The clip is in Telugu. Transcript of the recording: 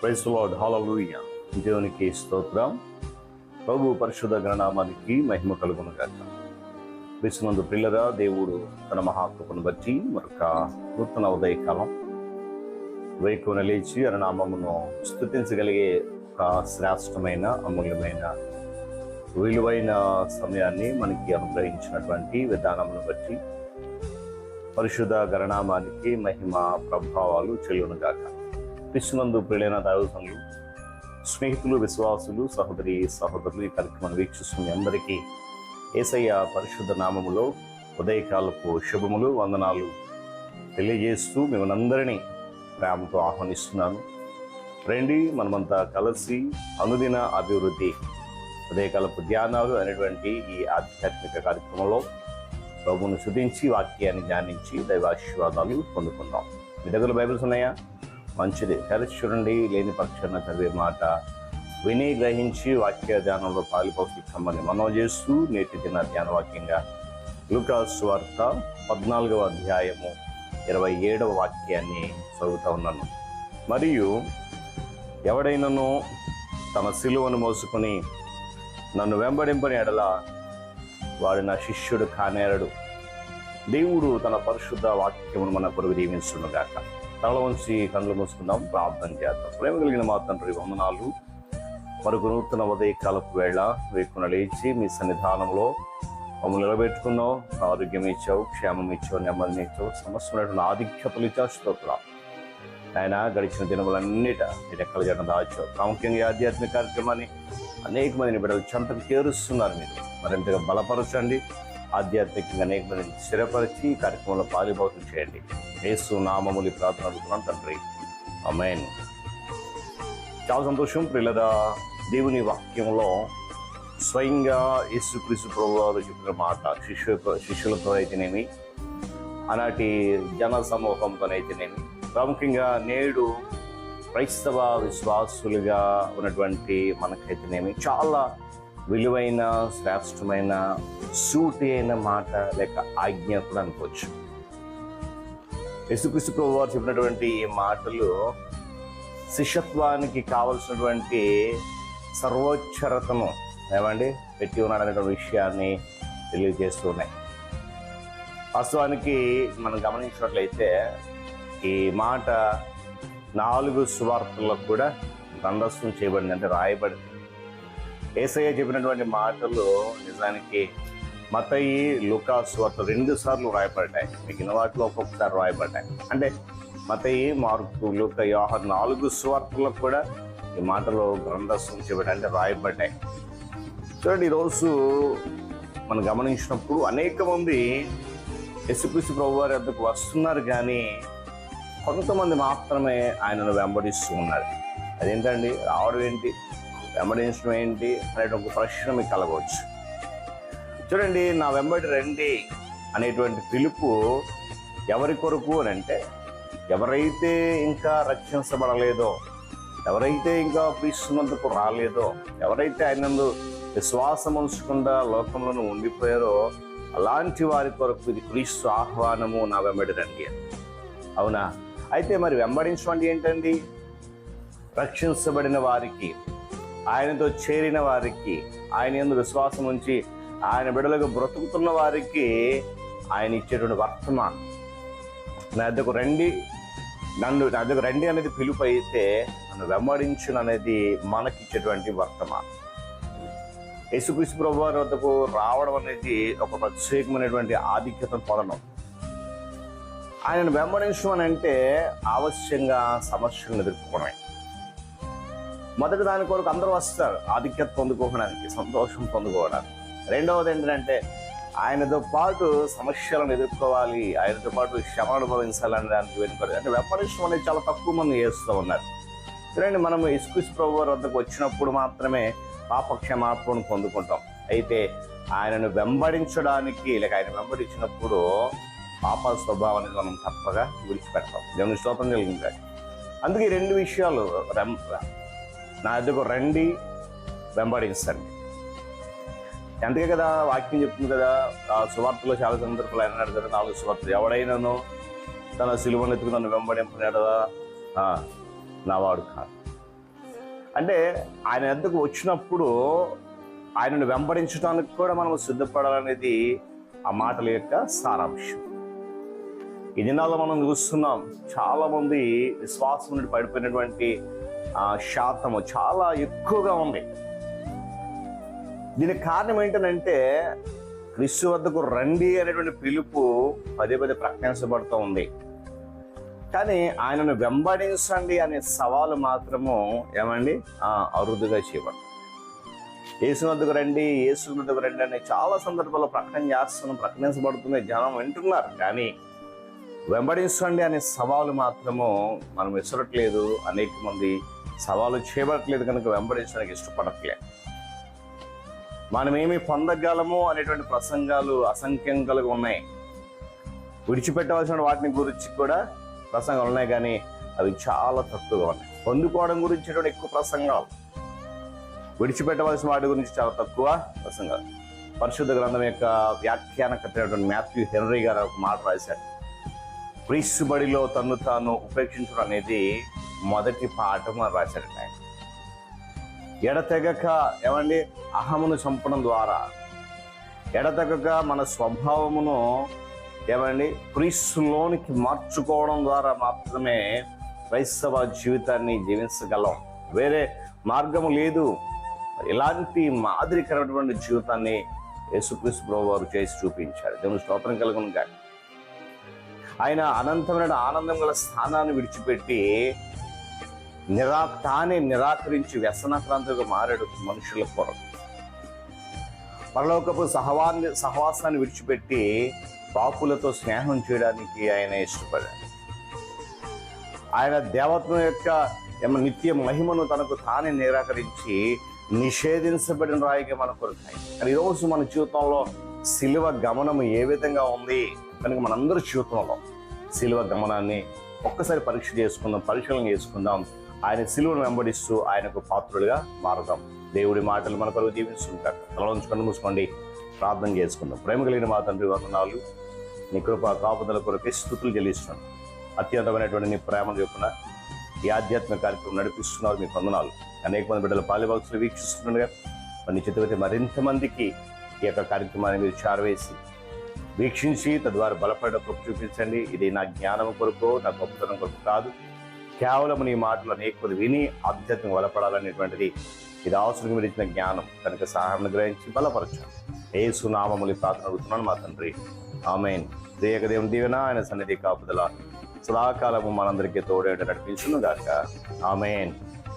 ప్రైస్ లార్డ్ హాలూయ దేవునికి స్తోత్రం. ప్రభు పరిశుద్ధ గణనామానికి మహిమ కలుగును గాక. విశ్వనందు పిల్లరా దేవుడు తన మహాకృపను బట్టి మరొక నూతన ఉదయకాలం వైకున లేచి అరనామమును స్థుతించగలిగే ఒక శ్రేష్టమైన అమూల్యమైన విలువైన సమయాన్ని మనకి అనుగ్రహించినటువంటి విధానమును బట్టి పరిశుద్ధ గణనామానికి మహిమ ప్రభావాలు చెల్లునుగాక క్రిస్తునందు ప్రియులైన దైవసంలు స్నేహితులు విశ్వాసులు సహోదరి సహోదరులు ఈ కార్యక్రమాన్ని వీక్షిస్తున్న అందరికీ ఏసయ్య పరిశుద్ధ నామములో ఉదయకాలపు శుభములు వందనాలు తెలియజేస్తూ మిమ్మల్ని ప్రేమతో ఆహ్వానిస్తున్నాను. రండి మనమంతా కలిసి అనుదిన అభివృద్ధి ఉదయకాలపు ధ్యానాలు అనేటువంటి ఈ ఆధ్యాత్మిక కార్యక్రమంలో ప్రభువును శుద్ధించి వాక్యాన్ని ధ్యానించి దైవాశీర్వాదాలు పొందుకుందాం. మీ దగ్గర బైబిల్స్ ఉన్నాయా? మంచిది. తెరచి చూడండి లేని పక్షాన చదివే మాట. విని గ్రహించి వాక్య ధ్యానంలో పాలిపోషించమని మనవి చేస్తూ నేటి దిన ధ్యాన వాక్యంగా లూకాస్ వార్త పద్నాలుగవ అధ్యాయము ఇరవై ఏడవ వాక్యాన్ని చదువుతా ఉన్నాను. మరియు ఎవడైనను తన సిలువను మోసుకొని నన్ను వెంబడింపని ఎడల వాడు నా శిష్యుడు కానేరడు. దేవుడు తన పరిశుద్ధ వాక్యమును మన కొరకు దీవించునుగాక. తల వంచి కళ్ళు మూసుకుందాం. ప్రార్థన చేద్దాం. ప్రేమ కలిగిన మా తండ్రి వందనాలు. మరొక నూతన ఉదయకాలపు వేళ వేకున లేచి మీ సన్నిధానంలో మమ్మల్ని నిలబెట్టుకున్నావు. ఆరోగ్యం ఇచ్చావు క్షేమం ఇచ్చావు నెమ్మదిని ఇచ్చావు. సమస్యమైనటువంటి ఆధిక్యతలు ఇచ్చావు స్తోత్రాలు. ఆయన గడిచిన దినములన్నిట నేను ఎక్కడ జగన్ దాచావు. ప్రాముఖ్యంగా ఆధ్యాత్మిక కార్యక్రమాన్ని అనేక మందిని బిడ్డలు చెంతకు చేరుస్తున్నారు మీరు. మరింతగా బలపరచండి. ఆధ్యాత్మికంగా అనేక మందిని స్థిరపరిచి ఈ కార్యక్రమంలో పాలిభౌతం చేయండి. యేసు నామములి ప్రార్థన అడుగుతున్నాను తండ్రి. అమేన్ చాలా సంతోషం ప్రిల్లదా దేవుని వాక్యంలో స్వయంగా యేసుక్రీస్తు ప్రభు వారు చెప్పిన మాట శిష్యు శిష్యులతో అయితేనేమి అలాంటి జన సమూహంతోనైతేనేమి ప్రాముఖ్యంగా నేడు క్రైస్తవ విశ్వాసులుగా ఉన్నటువంటి మనకైతేనేమి చాలా విలువైన శ్రేష్టమైన సూటి అయిన మాట లేక ఆజ్ఞ కూడా అనుకోవచ్చు. యేసుక్రీస్తు ప్రభు వారు చెప్పినటువంటి ఈ మాటలు శిష్యత్వానికి కావలసినటువంటి సర్వోచ్చరతను ఏమండి? పెట్టి ఉన్నాడనేటువంటి విషయాన్ని తెలియజేస్తున్నాయి వాస్తవానికి మనం గమనించినట్లయితే ఈ మాట నాలుగు సువార్తలకు కూడా గ్రంథస్థం చేయబడింది అంటే రాయబడింది. ఏసయ్య చెప్పినటువంటి మాటలు నిజానికి మతయి లుకాస్ సువార్త రెండు సార్లు రాయబడ్డాయి. మిగిలిన వాటిలో ఒక్కొక్కసారి రాయబడ్డాయి. అంటే మతయి మార్కు లుక యోహర్ నాలుగు స్వార్థలకు కూడా ఈ మాటలు గ్రంథస్థం చేయబడ్డాయి రాయబడ్డాయి. చూడండి ఈరోజు మనం గమనించినప్పుడు అనేక మంది యేసుక్రీస్తు ప్రభు వారి వద్దకు వస్తున్నారు కానీ కొంతమంది మాత్రమే ఆయనను వెంబడిస్తూ ఉన్నారు. అదేంటండి? రావడం ఏంటి? వెంబడించడం ఏంటి? అనే ఒక ప్రశ్న మీకు కలగవచ్చు. చూడండి నా వెంబడి రండి అనేటువంటి పిలుపు ఎవరి కొరకు అని అంటే ఎవరైతే ఇంకా రక్షించబడలేదో ఎవరైతే ఇంకా క్రీస్తున్నందుకు రాలేదో ఎవరైతే ఆయనందు విశ్వాసం ఉంచకుండా లోకంలో ఉండిపోయారో అలాంటి వారి కొరకు ఇది క్రీస్తు ఆహ్వానము నా వెంబడి రండి. అని అవునా? అయితే మరి వెంబడించడం ఏంటండి? రక్షించబడిన వారికి ఆయనతో చేరిన వారికి ఆయన ఎందు విశ్వాసం ఉంచి ఆయన బిడలకు బ్రతుకుతున్న వారికి ఆయన ఇచ్చేటువంటి వర్తమానం. నా దగ్గర రండి. నన్ను నా దగ్గర రండి అనేది పిలుపు అయితే నన్ను వెంబడించును అనేది మనకిచ్చేటువంటి వర్తమానం. యేసుక్రీస్తు ప్రభు వారి వద్దకు రావడం అనేది ఒక ప్రత్యేకమైనటువంటి ఆధిక్యతను పొందడం. ఆయనను వెంబడించడం అని అంటే ఆవశ్యంగా సమస్యలను ఎదుర్కోవడమే. మొదటి దాని కొరకు అందరూ వస్తారు. ఆధిక్యత పొందుకోవడానికి సంతోషం పొందుకోవడానికి. రెండవది ఏంటంటే ఆయనతో పాటు సమస్యలను ఎదుర్కోవాలి ఆయనతో పాటు శ్రమ అనుభవించాలని దానికి వెనుకరు అంటే వెంబడించడం అనేది చాలా తక్కువ మంది చేస్తూ ఉన్నారు. చూడండి మనం ఇస్కుస్ ప్రభు వద్దకు వచ్చినప్పుడు మాత్రమే పాప క్షమాపణను పొందుకుంటాం. అయితే ఆయనను వెంబడించడానికి లేక ఆయన వెంబడించినప్పుడు పాప స్వభావాన్ని మనం తప్పగా విడిచిపెడతాం దేవుని స్తోత్రం కలిగింది అందుకే రెండు విషయాలు నా దగ్గర రండి వెంబడించండి. అందుకే కదా వాక్యం చెప్తుంది కదా ఆ సువార్తలో చాలా సందర్భాలు ఆయన అడిగారు కదా నాలుగు సువార్తలు. ఎవడైనాను తన సిలువను ఎత్తుకు నన్ను వెంబడింపనాడు నా వాడు కాదు. అంటే ఆయన ఎద్దకు వచ్చినప్పుడు ఆయనను వెంబడించడానికి కూడా మనం సిద్ధపడాలనేది ఆ మాటల యొక్క సారాంశం. ఈ దినాల్లో మనం చూస్తున్నాం చాలామంది విశ్వాసం నుండి పడిపోయినటువంటి ఆ, శాతము చాలా ఎక్కువగా ఉంది. దీనికి కారణం ఏంటంటే క్రీస్తు వద్దకు రండి అనేటువంటి పిలుపు పదే పదే ప్రకటించబడుతూ ఉంది. కానీ ఆయనను వెంబడించండి అనే సవాలు మాత్రము ఏమండి? అరుదుగా చేయబడుతుంది. యేసు వద్దకు రండి యేసు వద్దకు రండి అని చాలా సందర్భాల్లో ప్రకటన చేస్తున్నాం ప్రకటించబడుతుంది జనం వింటున్నారు. కానీ వెంబడించండి అనే సవాలు మాత్రము మనం విసరట్లేదు. అనేక మంది సవాలు చేయబడట్లేదు కనుక వెంబడించడానికి ఇష్టపడట్లేదు. మనం ఏమి పొందగలము అనేటువంటి ప్రసంగాలు అసంఖ్యం కలిగి ఉన్నాయి. విడిచిపెట్టవలసిన వాటిని గురించి కూడా ప్రసంగాలు ఉన్నాయి కానీ అవి చాలా తక్కువగా ఉన్నాయి. పొందుకోవడం గురించి ఎక్కువ ప్రసంగాలు. విడిచిపెట్టవలసిన వాటి గురించి చాలా తక్కువ ప్రసంగాలు. పరిశుద్ధ గ్రంథం యొక్క వ్యాఖ్యానకర్త మాథ్యూ హెన్రీ గారు ఒక మాట రాశారు. క్రీస్తు బడిలో తను తాను ఉపేక్షించడం అనేది మొదటి పాఠం అని రాశాడు ఆయన. ఎడతెగక ఏమండి? అహమును చంపడం ద్వారా. ఎడతెగక మన స్వభావమును ఏమండి? క్రీస్తులోనికి మార్చుకోవడం ద్వారా మాత్రమే క్రైస్తవ జీవితాన్ని జీవించగలం. వేరే మార్గము లేదు. ఇలాంటి మాదిరికరమైనటువంటి జీవితాన్ని యేసుక్రీస్తు ప్రభు వారు చేసి చూపించారు దేవుని స్తోత్రం కలుగును కానీ ఆయన అనంతమైన ఆనందం గల స్థానాన్ని విడిచిపెట్టి నిరా తానే నిరాకరించి వ్యసనాక్రాంతిగా మారాడు మనుషుల కొరకు పరలోకపు సహవాన్ని సహవాసాన్ని విడిచిపెట్టి పాపులతో స్నేహం చేయడానికి ఆయన ఇష్టపడాడు. ఆయన దేవత్వం యొక్క నిత్య మహిమను తనకు తానే నిరాకరించి నిషేధించబడిన రాయిగా మన కొరకాయి కానీ ఈరోజు మన జీవితంలో శిలువ గమనం ఏ విధంగా ఉంది? కనుక మనందరి జీవితంలో శిలువ గమనాన్ని ఒక్కసారి పరీక్ష చేసుకుందాం పరిశీలన చేసుకుందాం. ఆయన శిలువను వెంబడిస్తూ ఆయనకు పాత్రులుగా మారుదాం. దేవుడి మాటలు మన కొరకు దీవిస్తుంటారు తల ఉంచుకొని మూసుకోండి. ప్రార్థన చేసుకుందాం. ప్రేమ కలిగిన మా తండ్రి వందనాలు. నీ కృప కాపుదల కొరకే స్థుతులు చెల్లిస్తున్నాను అత్యంతమైనటువంటి నీ ప్రేమ చొప్పున ఈ ఆధ్యాత్మిక కార్యక్రమం నడిపిస్తున్నారు మీ వందనాలు. అనేక మంది బిడ్డలు పాలిబాక్సులు వీక్షిస్తుండగా మరి చిత్రపతి మరింత మందికి ఈ యొక్క కార్యక్రమాన్ని మీరు చారవేసి వీక్షించి తద్వారా బలపడే చూపించండి. ఇది నా జ్ఞానం కొరకు నా గొప్పతనం కొరకు కాదు. కేవలం నీ మాటలు అనేకులు విని ఆధ్యాత్మిక బలపడాలనేటువంటిది ఇది అవసరం మీరు ఇచ్చిన జ్ఞానం. కనుక సహాయం గ్రహించి బలపరచు. ఏ సునామములు ప్రార్థన అడుగుతున్నాను మా తండ్రి. ఆమెన్. దేవదేవుని దీవెన ఆయన సన్నిధి కాపుదల. సదాకాలము మనందరికీ తోడేట నడిపించును గాక. ఆమెన్.